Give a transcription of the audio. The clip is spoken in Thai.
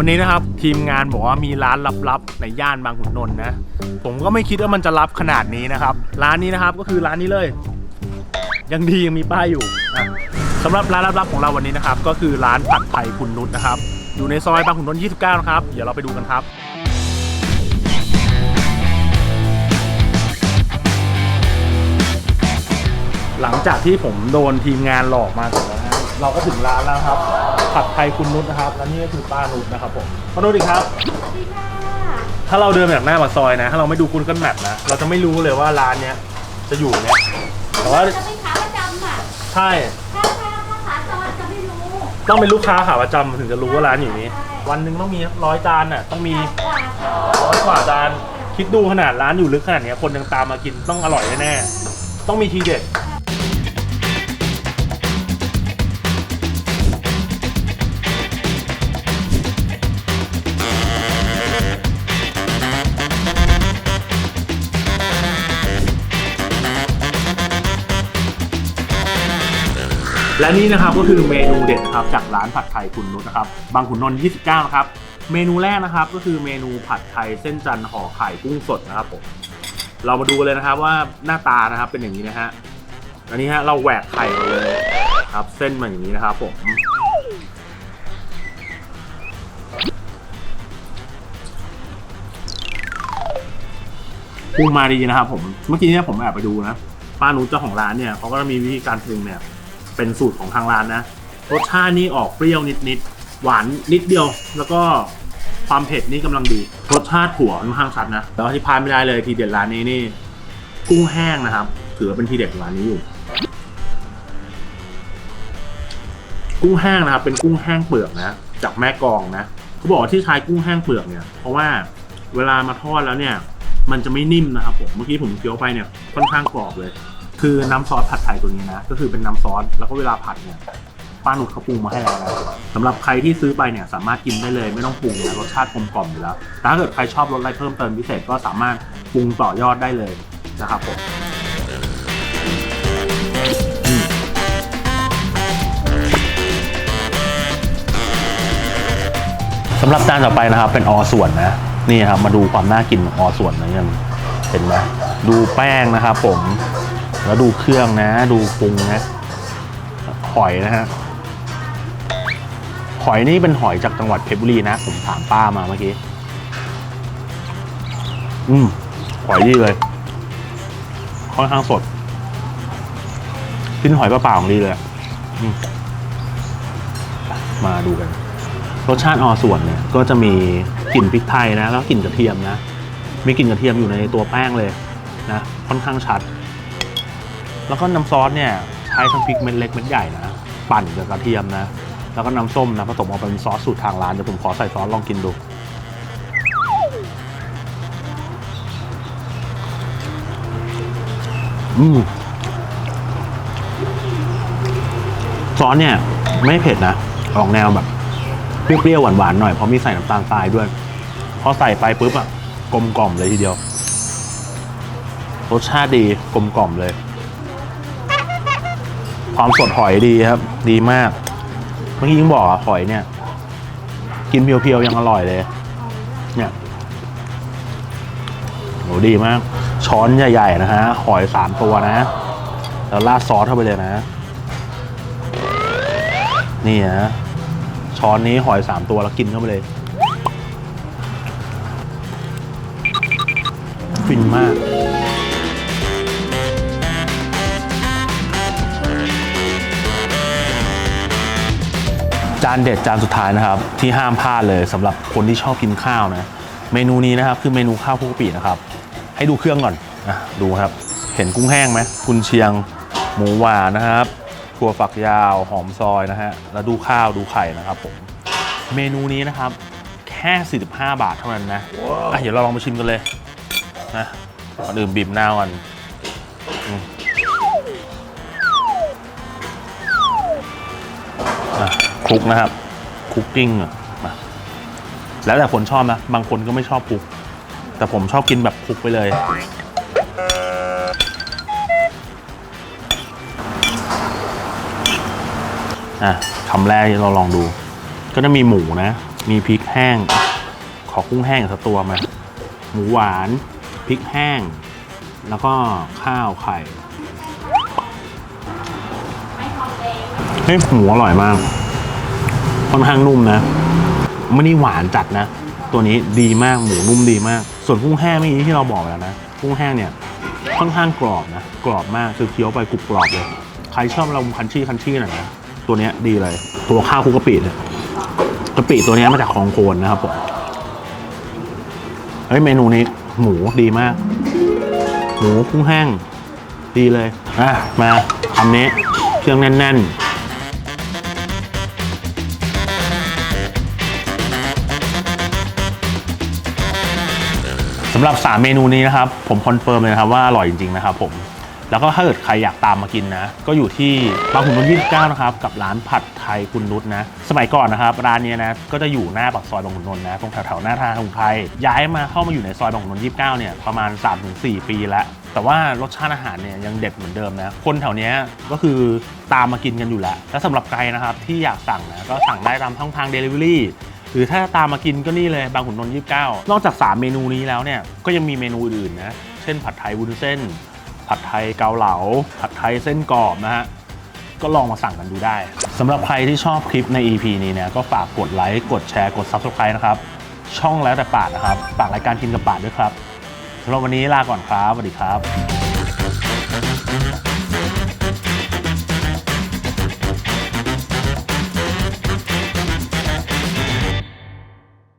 วันนี้นะครับทีมงานบอกว่ามีร้านลับๆในย่านบางขุนนนท์นะ ผมก็ไม่คิดว่ามันจะลับขนาดนี้นะครับ ร้านนี้นะครับก็คือร้านนี้เลย ยังดียังมีป้ายอยู่อะสำหรับร้านลับๆของเราวันนี้นะครับ ก็คือร้านผัดไทยคุณนุชนะครับ อยู่ในซอยบางขุนนนท์29 นะครับ เดี๋ยวเราไปดูกันครับหลังจากที่ผมโดนทีมงานหลอกมาเสร็จแล้ว เราก็ถึงร้านแล้วนะครับ ผัดไทยคุณนุชนะครับ และนี่ก็คือป้านุชนะครับผมป้านุชดีครับสวัสดีค่ะถ้าเราเดินมาจากหน้าปากซอยนะ ถ้าเราไม่ดูคุณกันแมปนะ เราจะไม่รู้เลยว่าร้านเนี้ยจะอยู่เนี่ย แต่ว่าจะเป็นขาประจำอะใช่ ถ้าถ้าถ้าขาจรจะไม่รู้ ต้องเป็นลูกค้าขาประจำถึงจะรู้ว่าร้านอยู่นี้ใช่วันหนึ่งต้องมีร้อยจานน่ะ ต้องมีกว่าค่ะร้อยกว่าจาน คิดดูขนาดร้านอยู่ลึกขนาดเนี้ยคนยังตามมากินต้องอร่อยแน่ๆต้องมีทีเด็ด และนี่นะครับก็คือเมนูเด็ดนะครับจากร้านผัดไทยคุณนุชนะครับบางขุนนนท์29นะครับเมนูแรกนะครับก็คือเมนูผัดไทยเส้นจันทร์ห่อไข่กุ้งสดนะครับผมเรามาดูกันเลยนะครับว่าหน้าตานะครับเป็นอย่างนี้นะฮะอันนี้ฮะเราแหวกไข่มาเลยครับ เส้นมาอย่างนี้นะครับผมปรุงมาดีนะครับผมเมื่อกี้เนี่ยผมแอบไปดูนะป้านุชเจ้าของร้านเนี่ยเขาก็จะมีวิธีการปรุงเนี่ย เป็นสูตรของทางร้านนะรสชาตินี่ออกเปรี้ยวนิดๆหวานนิดเดียว แล้วก็ความเผ็ดนี่กำลังดี รสชาติถั่วค่อนข้างชัดนะแล้วที่พลาดไม่ได้เลยทีเด็ดร้านนี้นี่ กุ้งแห้งนะครับถือว่าเป็นทีเด็ดของร้านนี้อยู่ กุ้งแห้งนะครับเป็นกุ้งแห้งเปลือกนะจากแม่กองนะเขาบอกว่าที่ใช้กุ้งแห้งเปลือกเนี่ย เพราะว่าเวลามาทอดแล้วเนี่ย มันจะไม่นิ่มนะครับผมเมื่อกี้ผมเคี้ยวไปเนี่ยค่อนข้างกรอบเลย คือน้ำซอสผัดไทยตัวนี้นะ ก็คือเป็นน้ำซอสแล้วก็เวลาผัดเนี่ยป้าหนุดเขาปรุงมาให้แล้วนะสำหรับใครที่ซื้อไปเนี่ยสามารถกินได้เลยไม่ต้องปรุงนะรสชาติกลมกล่อมอยู่แล้วแต่ถ้าเกิดใครชอบรสอะไรเพิ่มเติมพิเศษก็สามารถปรุงต่อยอดได้เลยนะครับผมสำหรับจานต่อไปนะครับ เป็นอส่วนนะนี่ครับมาดูความน่ากินของอส่วนนะกันเห็นไหมดูแป้งนะครับผม แล้วดูเครื่องนะ ดูปรุงนะ หอยนะฮะ หอยนี่เป็นหอยจากจังหวัดเพชรบุรีนะ ผมถามป้ามาเมื่อกี้ อืม หอยดีเลย ค่อนข้างสด กินหอยเปล่าๆของดีเลยมมาดูกัน รสชาติออส่วนเนี่ย ก็จะมีกลิ่นพริกไทยนะ แล้วกลิ่นกระเทียมนะ มีกลิ่นกระเทียมอยู่ในตัวแป้งเลยนะ ค่อนข้างชัด แล้วก็น้ำซอสเนี่ยใช้ทั้งพริกเม็ดเล็กเม็ดใหญ่นะ ปั่นกับกระเทียมนะ แล้วก็น้ำส้มนะผสมออกเป็นซอสสูตรทางร้านเดี๋ยวผมขอใส่ซอสลองกินดูอืมซอสเนี่ยไม่เผ็ดนะ ออกแนวแบบเปรี้ยวๆหวานๆหน่อยเพราะมีใส่น้ำตาลทรายด้วย พอใส่ไปปุ๊บอะกลมกล่อมเลยทีเดียว รสชาติดีกลมกล่อมเลย ความสดหอยดีครับ ดีมาก เมื่อกี้ยังบอกอะหอยเนี่ย กินเพียวๆยังอร่อยเลย เนี่ยโหดีมาก ช้อนใหญ่ๆนะฮะ หอยสามตัวนะ แล้วราดซอสเข้าไปเลยนะ นี่นะช้อนนี้หอยสามตัวแล้วกินเข้าไปเลยฟินมากานเด็ดจานสุดท้ายนะครับ ที่ห้ามพลาดเลยสำหรับคนที่ชอบกินข้าวนะเมนูนี้นะครับคือเมนูข้าวคุกปินะครับ ให้ดูเครื่องก่อนอะดูครับ เห็นกุ้งแห้งไหมกุนเชียง หมูหวานนะครับถั่วฝักยาวหอมซอยนะฮะแล้วดูข้าวดูไข่นะครับผมเมนูนี้นะครับแค่ 45 บาทเท่านั้นนะอะเดี๋ยวเราลองมาชิมกันเลยนะก่อนอื่นบีบนาวก่อน คลุกนะครับคุกกิ้งอะมาแล้วแต่คนชอบนะ บางคนก็ไม่ชอบคลุก แต่ผมชอบกินแบบคลุกไปเลย อะคำแรกเราลองดู ก็จะมีหมูนะ มีพริกแห้ง ขอกุ้งแห้งสักตัวมา หมูหวานพริกแห้ง แล้วก็ข้าวไข่เฮ้ยหมูอร่อยมาก ค่อนข้างนุ่มนะไม่ได้หวานจัดนะ ตัวนี้ดีมากหมูนุ่มดีมาก ส่วนกุ้งแห้งเมื่อกี้ที่เราบอกไปแล้วนะกุ้งแห้งเนี่ยค่อนข้างกรอบนะ กรอบมากคือเคี้ยวไปกรุบกรอบเลย ใครชอบเราคันชี่คันชี่หน่อยนะตัวนี้ดีเลย ตัวข้าวคุกกะปิเนี่ยกะปิตัวนี้มาจากคลองโคนนะครับผมเฮ้ยเมนูนี้หมูดีมาก หมูกุ้งแห้ง ดีเลยอะมาคำนี้เครื่องแน่น ๆำหรับ 3 เมนูนี้นะครับ ผมคอนเฟิร์มเลยนะครับว่าอร่อยจริงๆนะครับผมแล้วก็ถ้าเกิดใครอยากตามมากินนะ ก็อยู่ที่บางขุนนนท์29นะครับ กับร้านผัดไทยคุณนุชนะ สมัยก่อนนะครับ ร้านนี้นะ ก็จะอยู่หน้าปากซอยบางขุนนนท์นะ ตรงแถวๆหน้าทางกรุงไทย ย้ายมาเข้ามาอยู่ในซอยบางขุนนนท์29เนี่ย ประมาณ 3-4 ปีแล้ว แต่ว่ารสชาติอาหารเนี่ยยังเด็ดเหมือนเดิมนะ คนแถวนี้ก็คือตามมากินกันอยู่แล้ว และสำหรับใครนะครับที่อยากสั่งนะ ก็สั่งได้ตามช่องทาง Delivery หรือถ้าตามมากินก็นี่เลยบางขุนนนท์29นอกจาก 3 เมนูนี้แล้วเนี่ยก็ยังมีเมนูอื่นนะ เช่นผัดไทยวุ้นเส้น ผัดไทยเกาเหลา ผัดไทยเส้นกรอบนะฮะก็ลองมาสั่งกันดูได้สำหรับใครที่ชอบคลิปใน EP นี้เนี่ยก็ฝากกดไลค์กดแชร์กด Subscribe นะครับ ช่องแล้วแต่ปากนะครับฝากรายการกินกับปากด้วยครับสำหรับวันนี้ลาก่อนครับสวัสดีครับ